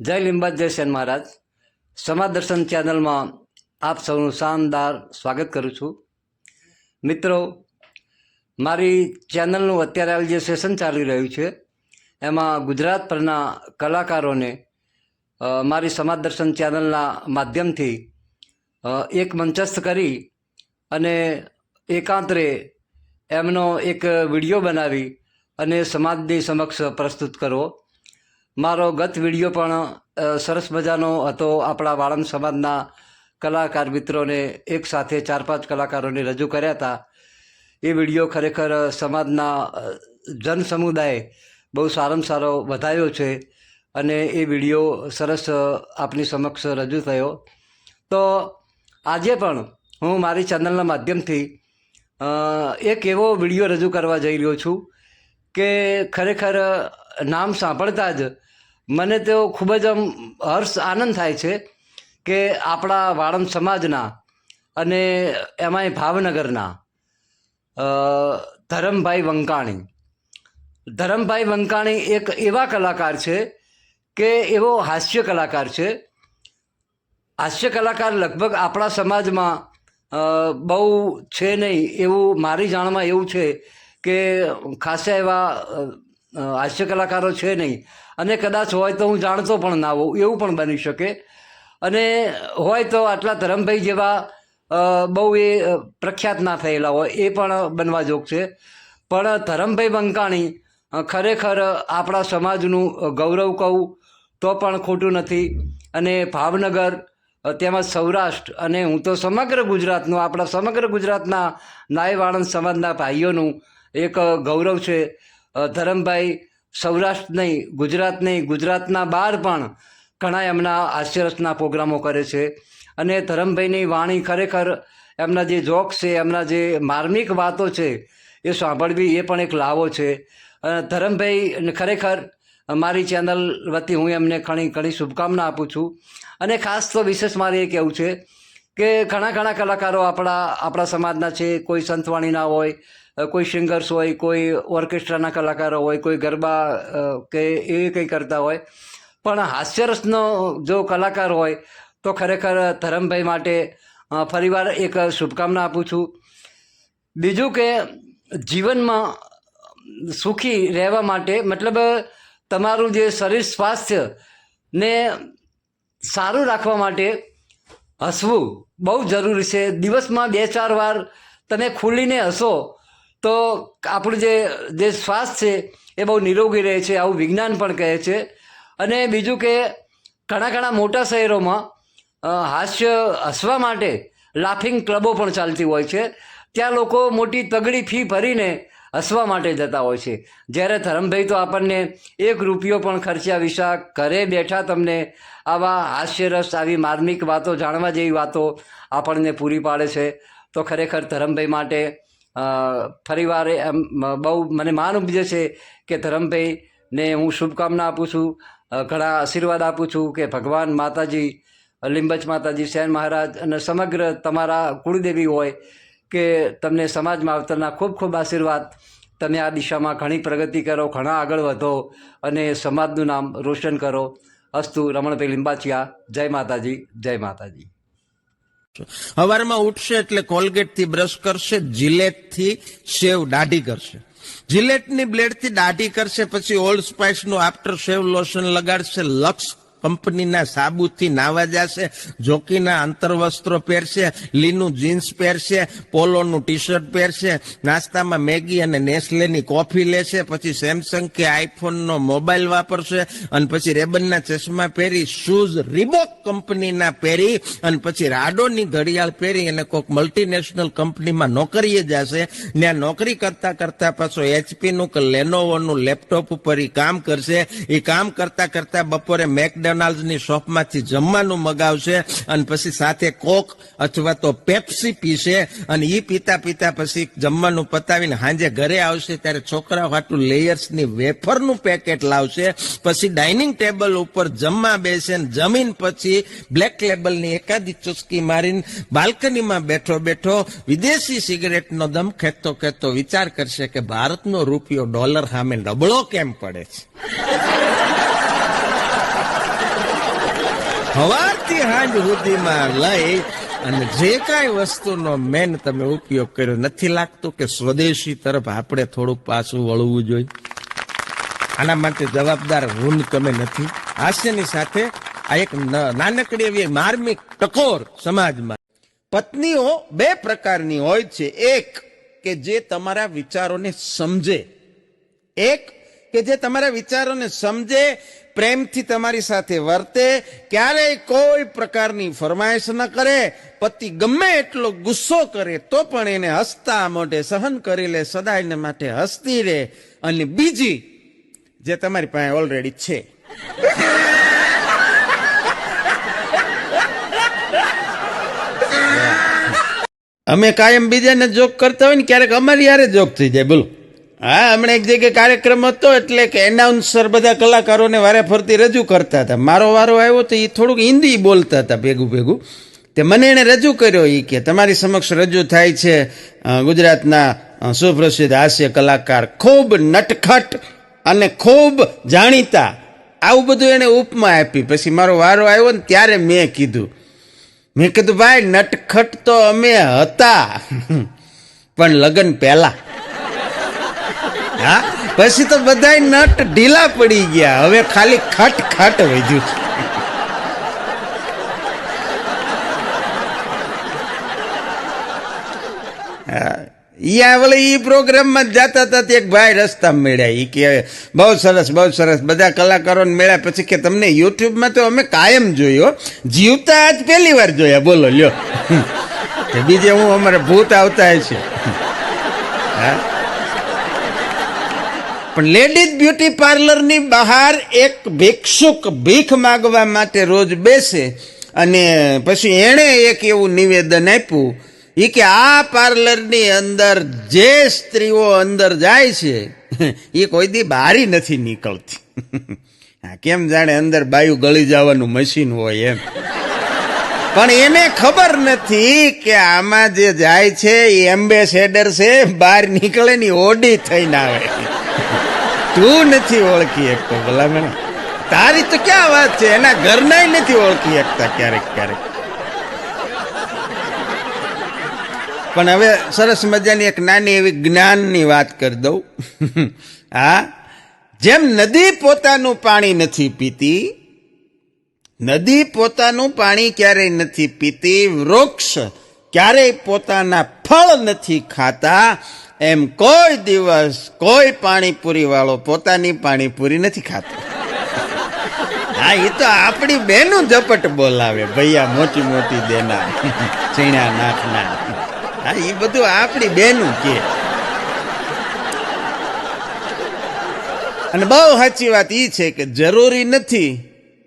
જય લીંબાદ સેન મહારાજ. સમાજ દર્શન ચેનલમાં આપ સૌનું શાનદાર સ્વાગત કરું છું. મિત્રો, મારી ચેનલનું અત્યારે હાલ જે સેશન ચાલી રહ્યું છે, એમાં ગુજરાત પરના કલાકારોને મારી સમાજ દર્શન ચેનલના માધ્યમથી એક મંચસ્થ કરી અને એકાંતરે એમનો એક વીડિયો બનાવી અને સમાજની સમક્ષ પ્રસ્તુત કરવો મારો ગત વીડિયો પણ સરસ મજાનો હતો. આપણા વાળંદ સમાજના કલાકાર મિત્રોને એક સાથે ચાર પાંચ કલાકારોને રજૂ કર્યા હતા. એ વીડિયો ખરેખર સમાજના જન સમુદાય બહુ સારામાં સારો વધાયો છે અને એ વીડિયો સરસ આપની સમક્ષ રજૂ થયો. તો આજે પણ હું મારી ચેનલના માધ્યમથી એક એવો વીડિયો રજૂ કરવા જઈ રહ્યો છું કે ખરેખર નામ સાંભળતા જ મને તો ખૂબ જ આમ હર્ષ આનંદ થાય છે કે આપણા વાળંદ સમાજના અને એમાંય ભાવનગરના ધરમભાઈ વંકાણી. ધરમભાઈ વંકાણી એક એવા કલાકાર છે કે એવો હાસ્ય કલાકાર છે. હાસ્ય કલાકાર લગભગ આપણા સમાજમાં બહુ છે નહીં એવું મારી જાણમાં એવું છે કે ખાસા એવા હાસ્ય કલાકારો છે નહીં. અને કદાચ હોય તો હું જાણતો પણ ના હોઉં, એવું પણ બની શકે. અને હોય તો આટલા ધરમભાઈ જેવા બહુ એ પ્રખ્યાત ના થયેલા હોય, એ પણ બનવા જોગ છે. પણ ધરમભાઈ બંકાણી ખરેખર આપણા સમાજનું ગૌરવ કહું તો પણ ખોટું નથી. અને ભાવનગર તેમજ સૌરાષ્ટ્ર અને હું તો સમગ્ર ગુજરાતનું, આપણા સમગ્ર ગુજરાતના નાય આણંદ સમાજના ભાઈઓનું એક ગૌરવ છે. ધરમભાઈ, સૌરાષ્ટ્ર નહીં, ગુજરાત નહીં, ગુજરાતના બહાર પણ ઘણા એમના હાસ્યરસના પ્રોગ્રામો કરે છે. અને ધરમભાઈની વાણી ખરેખર એમના જે જોક છે, એમના જે માર્મિક વાતો છે, એ સાંભળવી એ પણ એક લાવો છે. ધરમભાઈ ખરેખર મારી ચેનલ વતી હું એમને ઘણી ઘણી શુભકામના આપું છું. અને ખાસ તો વિશેષ મારે એ કહેવું છે કે ઘણા ઘણા કલાકારો આપણા આપણા સમાજના છે, કોઈ સંતવાણીના હોય કોઈ સિંગર્સ હોય, કોઈ ઓર્કેસ્ટ્રાના કલાકારો હોય, કોઈ ગરબા કે એ કંઈ કરતા હોય. પણ હાસ્યરસનો જો કલાકાર હોય, તો ખરેખર ધરમભાઈ માટે ફરીવાર એક શુભકામના આપું છું. બીજું કે જીવનમાં સુખી રહેવા માટે, મતલબ તમારું જે શરીર સ્વાસ્થ્ય ને સારું રાખવા માટે હસવું બહુ જરૂરી છે. દિવસમાં બે ચાર વાર તમે ખુલીને હસો તો આપણું જે જે શ્વાસ છે એ બહુ નિરોગી રહે છે, આવું વિજ્ઞાન પણ કહે છે. અને બીજું કે ઘણા ઘણા મોટા શહેરોમાં હાસ્ય હસવા માટે લાફિંગ ક્લબો પણ ચાલતી હોય છે. ત્યાં લોકો મોટી તગડી ફી ભરીને હસવા માટે જતા હોય છે. જ્યારે ધરમભાઈ તો આપણને એક રૂપિયો પણ ખર્ચ્યા વિશા ઘરે બેઠા તમને આવા હાસ્યરસ, આવી માર્મિક વાતો જાણવા જેવી વાતો આપણને પૂરી પાડે છે. તો ખરેખર ધરમભાઈ માટે ફરીવાર એમ બહુ મને માન ઉપજે છે કે ધરમભાઈને હું શુભકામના આપું છું ઘણા આશીર્વાદ આપું છું કે ભગવાન માતાજી લિંબચ માતાજી, સેન મહારાજ અને સમગ્ર તમારા કુળદેવી હોય કે તમને સમાજમાં માવતરના ખૂબ ખૂબ આશીર્વાદ. તમે આ દિશામાં ઘણી પ્રગતિ કરો, ઘણા આગળ વધો અને સમાજનું નામ રોશન કરો. અસ્તુ રમણભાઈ લિંબાચિયા, જય માતાજી જય માતાજી. સવારમાં ઉઠશે એટલે કોલગેટથી બ્રશ કરશે, જિલેટથી સેવ દાઢી કરશે. જીલેટની બ્લેડથી દાઢી કરશે, પછી ઓલ્ડ સ્પાઇસનું આફ્ટર શેવ લોશન લગાડશે લક્સ કંપનીના સાબુથી નાવા જશે, જોકીના અંતરવસ્ત્રો પહેરશે, લીનું જીન્સ પહેરશે, પોલોનું ટી શર્ટ પહેરશે, નાસ્તામાં મેગી અને નેસ્લેની કોફી લેશે, પછી સેમસંગ કે આઈફોનનો મોબાઈલ વાપરશે, અને પછી રેબનના ચશ્મા પહેરી, શૂઝ રીબોક કંપનીના પહેરી, અને પછી રાડોની ઘડિયાળ પહેરી, અને કોઈક મલ્ટીનેશનલ કંપનીમાં નોકરીએ જશે. ત્યાં નોકરી કરતા કરતા પાછો એચપીનું કે લેનોવોનું લેપટોપ ઉપર એ કામ કરશે. એ કામ કરતા કરતા બપોરે મેકડોનાલ્ડની શોપમાંથી જમવાનું મગાવશે અને પછી સાથે કોક અથવા તો પેપ્સી પીશે અને એ પીતા પીતા પછી જમવાનું પતાવીને સાંજે ઘરે આવશે ત્યારે છોકરા હાટું લેયર્સની વેફરનું પેકેટ લાવશે, પછી ડાઇનિંગ ટેબલ ઉપર જમવા બેસે જમીન પછી બ્લેક લેબલની એકાદી ચુસ્કી મારીને બાલ્કનીમાં બેઠો બેઠો વિદેશી સિગરેટનો દમ ખેંચતો ખેંચતો વિચાર કરશે કે ભારતનો રૂપિયો ડોલર સામે નબળો કેમ પડે છે? સવારથી સાંજ સુધીમાં લઈ અને જે કાંઈ વસ્તુનો મેન તમે ઉપયોગ કર્યો, નથી લાગતું કે સ્વદેશી તરફ આપણે થોડુંક પાછું વળવું જોઈએ? આના માટે જવાબદાર હું તમે નથી. હાસ્યની સાથે આ એક નાનકડી એવી માર્મિક ટકોર સમાજમાં. પત્નીઓ બે પ્રકારની હોય છે. એક કે જે તમારા વિચારોને સમજે. એક કે જે તમારા વિચારોને સમજે પ્રેમથી તમારી સાથે વર્તે, ક્યારેય કોઈ પ્રકારની ફરમાઈશ ન કરે, પતિ ગમે એટલો ગુસ્સો કરે, તો પણ એને હસતા મોઢે સહન કરી લે, સદાયને માટે હસતી રહે. અને બીજી, જે તમારી પાસે ઓલરેડી છે. અમે કાયમ બીજાને જોક કરતા હોય ને, ક્યારેક અમારી યારે જોક થઈ જાય, બોલો. હા, હમણાં એક જગ્યાએ કાર્યક્રમ હતો એટલે કે એનાઉન્સર બધા કલાકારોને વારે ફરતી રજૂ કરતા હતા. મારો વારો આવ્યો તો એ થોડુંક હિન્દી બોલતા હતા ભેગું ભેગું. તે મને એણે રજૂ કર્યો એ કે તમારી સમક્ષ રજૂ થાય છે ગુજરાતના સુપ્રસિદ્ધ હાસ્ય કલાકાર ખૂબ નટખટ અને ખૂબ જાણીતા. આવું બધું એણે ઉપમા આપી. પછી મારો વારો આવ્યો ને ત્યારે મેં કીધું. મેં કીધું, ભાઈ, નટખટ તો અમે હતા. પણ લગ્ન પહેલા. હા? પછી તો બધા નટ ઢીલા પડી ગયા. હવે ખાલી ખટ ખટ વધ્યું છે. આ વળી ઈ પ્રોગ્રામમાં જાતા હતા એક ભાઈ રસ્તા મળ્યા. એ કે બહુ સરસ બહુ સરસ. બધા કલાકારોને મળ્યા પછી કે તમને યુટ્યુબમાં તો અમે કાયમ જોયો. જીવતા આજ પહેલી વાર જોયા. બોલો, લ્યો. બીજે હું અમારે ભૂત આવતા છે હા. પણ લેડીઝ બ્યુટી પાર્લરની બહાર એક ભિક્ષુક ભીખ માગવા માટે રોજ બેસે અને પછી એણે એક એવું નિવેદન આપ્યું એ કે આ પાર્લરની અંદર જે સ્ત્રીઓ અંદર જાય છે એ કોઈ દી બહારી નથી નીકળતી. હા, કેમ જાણે અંદર બાયુ ગળી જવાનું મશીન હોય એમ. પણ એને ખબર નથી કે આમાં જે જાય છે એ એમ્બેસેડર છે બહાર નીકળે ની ઓડી થઈને આવે. તું નથી ઓળખી શકતો ભલામણ તારી તો ક્યાં વાત છે? એના ઘરના નથી ઓળખી શકતા ક્યારેક ક્યારેક. પણ હવે સરસ મજાની એક નાની એવી જ્ઞાનની વાત કરી દઉં. હા? જેમ નદી પોતાનું પાણી નથી પીતી, નદી પોતાનું પાણી ક્યારેય નથી પીતી, વૃક્ષ ક્યારેય પોતાના ફળ નથી ખાતા એમ કોઈ દિવસ કોઈ પાણીપુરી વાળો પોતાની પાણીપુરી નથી ખાતો. હા એ તો આપણી બેનું ઝપટ બોલાવે, ભૈયા મોટી મોટી દેનાર ચીણા નાખના. હા એ બધું આપણી બેનું કે. અને બહુ સાચી વાત એ છે કે જરૂરી નથી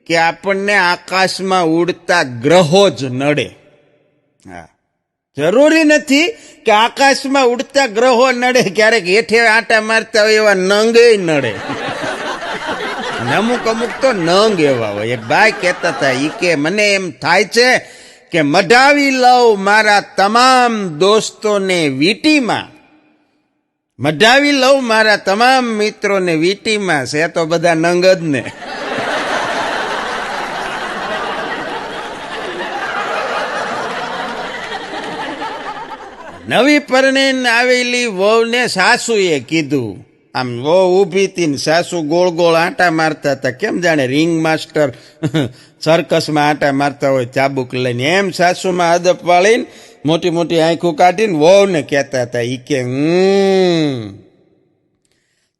કે આપણને આકાશમાં ઉડતા ગ્રહો જ નડે. હા. જરૂરી નથી કે આકાશમાં ઉડતા ગ્રહો નડે, ક્યારેક હેઠે આટા મારતા હોય એવા નંગે નડે. અમુક અમુક તો નંગ એવા હોય. એક ભાઈ કહેતા હતા એ કે મને એમ થાય છે કે મઢાવી લઉં મારા તમામ દોસ્તોને વીટીમાં. મઢાવી લઉં મારા તમામ મિત્રોને વીટીમાં. છે, તો બધા નંગ જ ને. નવી પરણીને આવેલી વહુને સાસુએ કીધું આમ વહુ ઊભી હતી સાસુ ગોળ ગોળ આંટા મારતા હતા. કેમ જાણે રિંગ માસ્ટર સર્કસમાં આંટા મારતા હોય ચાબુક લઈને એમ સાસુમાં અદપ વાળીને મોટી મોટી આંખું કાઢીને વહુને કહેતા હતા ઈ કે "હમ,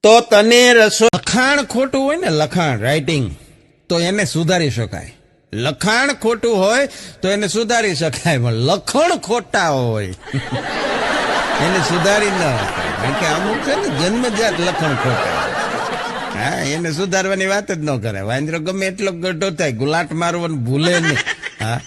તો તને રસો લખાણ ખોટું હોય ને લખાણ રાઇટિંગ તો એને સુધારી શકાય. લખાણ ખોટું હોય તો એને સુધારી શકાય, પણ લખણ ખોટા હોય. એને સુધારી ન કારણ કે અમુક છે ને, જન્મજાત લખણ ખોટા હા, એને સુધારવાની વાત જ ન કરે વાંદરો ગમે એટલો ગઢો થાય, ગુલાટ મારવાનું ભૂલે નહીં. હા.